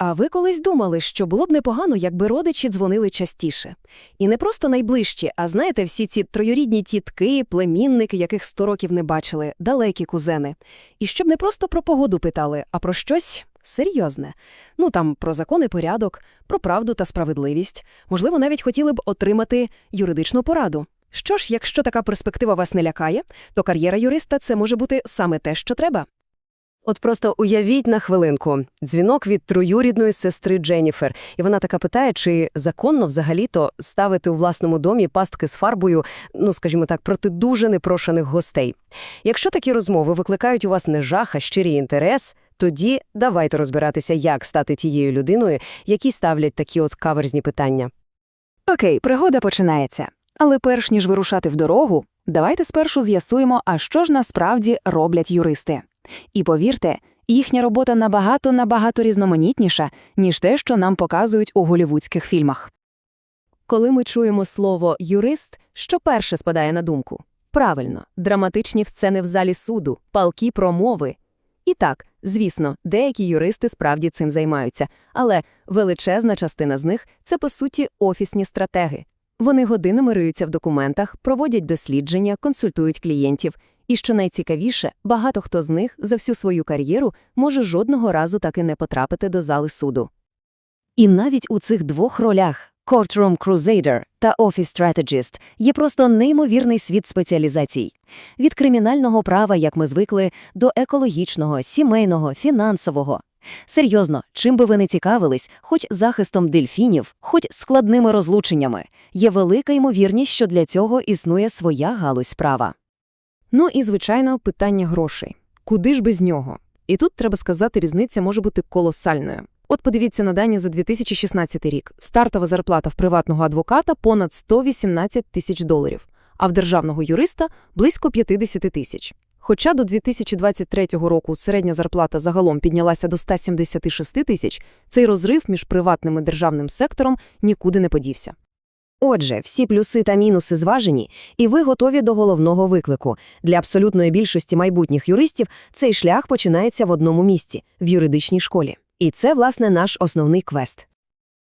А ви колись думали, що було б непогано, якби родичі дзвонили частіше. І не просто найближчі, а знаєте, всі ці троюрідні тітки, племінники, яких сто років не бачили, далекі кузени. І щоб не просто про погоду питали, а про щось серйозне. Ну там про закон і порядок, про правду та справедливість. Можливо, навіть хотіли б отримати юридичну пораду. Що ж, якщо така перспектива вас не лякає, то кар'єра юриста це може бути саме те, що треба. От просто уявіть на хвилинку дзвінок від троюрідної сестри Дженніфер, і вона така питає, чи законно взагалі-то ставити у власному домі пастки з фарбою, ну скажімо так, проти дуже непрошених гостей. Якщо такі розмови викликають у вас не жах, а щирий інтерес, тоді давайте розбиратися, як стати тією людиною, які ставлять такі от каверзні питання. Окей, пригода починається. Але перш ніж вирушати в дорогу, давайте спершу з'ясуємо, а що ж насправді роблять юристи. І повірте, їхня робота набагато-набагато різноманітніша, ніж те, що нам показують у голівудських фільмах. Коли ми чуємо слово «юрист», що перше спадає на думку? Правильно, драматичні сцени в залі суду, палкі промови. І так, звісно, деякі юристи справді цим займаються, але величезна частина з них – це, по суті, офісні стратеги. Вони годинами риються в документах, проводять дослідження, консультують клієнтів. І що найцікавіше, багато хто з них за всю свою кар'єру може жодного разу так і не потрапити до зали суду. І навіть у цих двох ролях Courtroom Crusader та Office Strategist є просто неймовірний світ спеціалізацій. Від кримінального права, як ми звикли, до екологічного, сімейного, фінансового. Серйозно, чим би ви не цікавились, хоч захистом дельфінів, хоч складними розлученнями, є велика ймовірність, що для цього існує своя галузь права. Ну і, звичайно, питання грошей. Куди ж без нього? І тут, треба сказати, різниця може бути колосальною. От подивіться на дані за 2016 рік. Стартова зарплата в приватного адвоката – понад 118 тисяч доларів, а в державного юриста – близько 50 тисяч. Хоча до 2023 року середня зарплата загалом піднялася до 176 тисяч, цей розрив між приватним і державним сектором нікуди не подівся. Отже, всі плюси та мінуси зважені, і ви готові до головного виклику. Для абсолютної більшості майбутніх юристів цей шлях починається в одному місці – в юридичній школі. І це, власне, наш основний квест.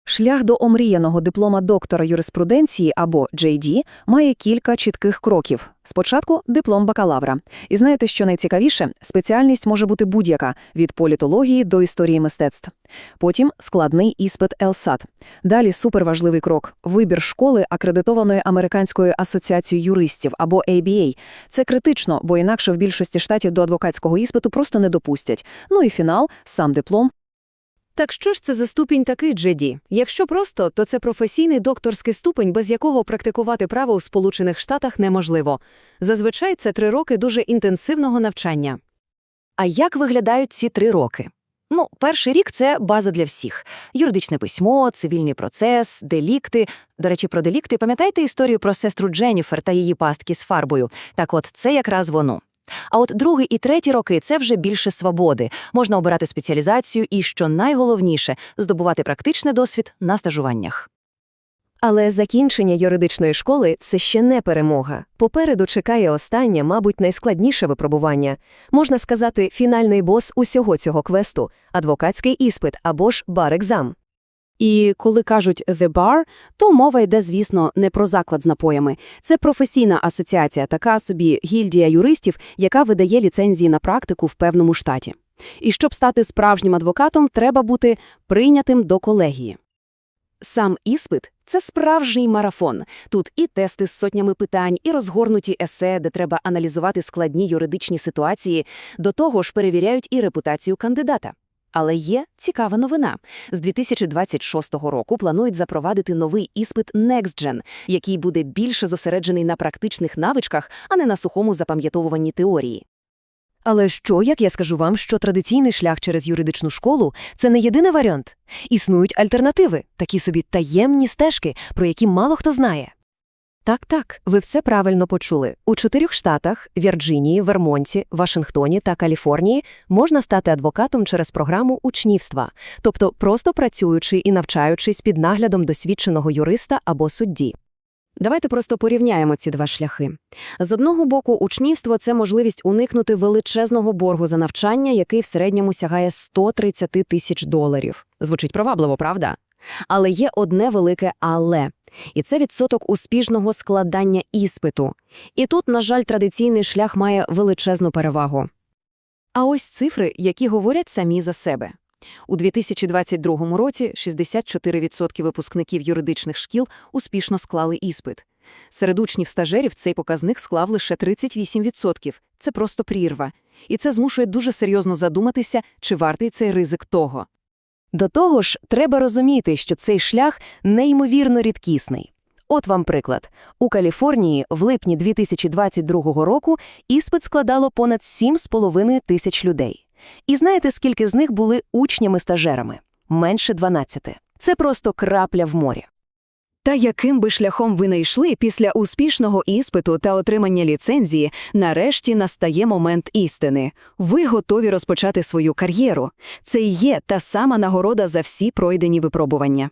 Шлях до омріяного диплома доктора юриспруденції або JD має кілька чітких кроків. Спочатку диплом бакалавра. І знаєте, що найцікавіше? Спеціальність може бути будь-яка – від політології до історії мистецтв. Потім складний іспит LSAT. Далі суперважливий крок – вибір школи, акредитованої Американською асоціацією юристів або ABA. Це критично, бо інакше в більшості штатів до адвокатського іспиту просто не допустять. Ну і фінал – сам диплом, так що ж це за ступінь такий, Джеді? Якщо просто, то це професійний докторський ступень, без якого практикувати право у Сполучених Штатах неможливо. Зазвичай це три роки дуже інтенсивного навчання. А як виглядають ці три роки? Ну, перший рік – це база для всіх. Юридичне письмо, цивільний процес, делікти. До речі, про делікти пам'ятаєте історію про сестру Дженніфер та її пастки з фарбою? Так от, це якраз воно. А от другий і третій роки це вже більше свободи. Можна обирати спеціалізацію і, що найголовніше, здобувати практичний досвід на стажуваннях. Але закінчення юридичної школи – це ще не перемога. Попереду чекає останнє, мабуть, найскладніше випробування. Можна сказати, фінальний бос усього цього квесту – адвокатський іспит або ж бар-екзам. І коли кажуть «the bar», то мова йде, звісно, не про заклад з напоями. Це професійна асоціація, така собі гільдія юристів, яка видає ліцензії на практику в певному штаті. І щоб стати справжнім адвокатом, треба бути прийнятим до колегії. Сам іспит – це справжній марафон. Тут і тести з сотнями питань, і розгорнуті есе, де треба аналізувати складні юридичні ситуації, до того ж перевіряють і репутацію кандидата. Але є цікава новина. З 2026 року планують запровадити новий іспит NextGen, який буде більше зосереджений на практичних навичках, а не на сухому запам'ятовуванні теорії. Але що, як я скажу вам, що традиційний шлях через юридичну школу – це не єдиний варіант. Існують альтернативи, такі собі таємні стежки, про які мало хто знає. Так-так, ви все правильно почули. У чотирьох штатах – Вірджинії, Вермонті, Вашингтоні та Каліфорнії – можна стати адвокатом через програму учнівства, тобто просто працюючи і навчаючись під наглядом досвідченого юриста або судді. Давайте просто порівняємо ці два шляхи. З одного боку, учнівство – це можливість уникнути величезного боргу за навчання, який в середньому сягає 130 тисяч доларів. Звучить привабливо, правда? Але є одне велике «але». І це відсоток успішного складання іспиту. І тут, на жаль, традиційний шлях має величезну перевагу. А ось цифри, які говорять самі за себе. У 2022 році 64% випускників юридичних шкіл успішно склали іспит. Серед учнів-стажерів цей показник склав лише 38%. Це просто прірва. І це змушує дуже серйозно задуматися, чи вартий цей ризик того. До того ж, треба розуміти, що цей шлях неймовірно рідкісний. От вам приклад. У Каліфорнії в липні 2022 року іспит складало понад 7,5 тисяч людей. І знаєте, скільки з них були учнями-стажерами? Менше 12. Це просто крапля в морі. Та яким би шляхом ви не йшли після успішного іспиту та отримання ліцензії, нарешті настає момент істини. Ви готові розпочати свою кар'єру. Це і є та сама нагорода за всі пройдені випробування.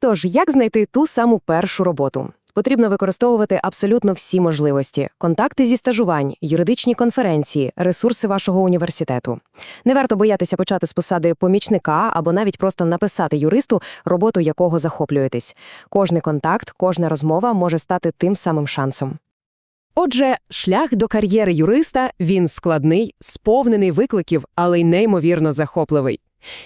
Тож, як знайти ту саму першу роботу? Потрібно використовувати абсолютно всі можливості: контакти зі стажувань, юридичні конференції, ресурси вашого університету. Не варто боятися почати з посади помічника або навіть просто написати юристу, роботу якого захоплюєтесь. Кожний контакт, кожна розмова може стати тим самим шансом. Отже, шлях до кар'єри юриста він складний, сповнений викликів, але й неймовірно захопливий.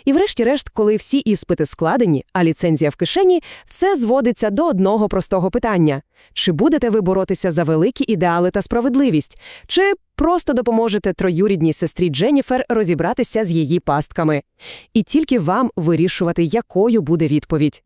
І врешті-решт, коли всі іспити складені, а ліцензія в кишені, все зводиться до одного простого питання: чи будете ви боротися за великі ідеали та справедливість, чи просто допоможете троюрідній сестрі Дженніфер розібратися з її пастками? І тільки вам вирішувати, якою буде відповідь.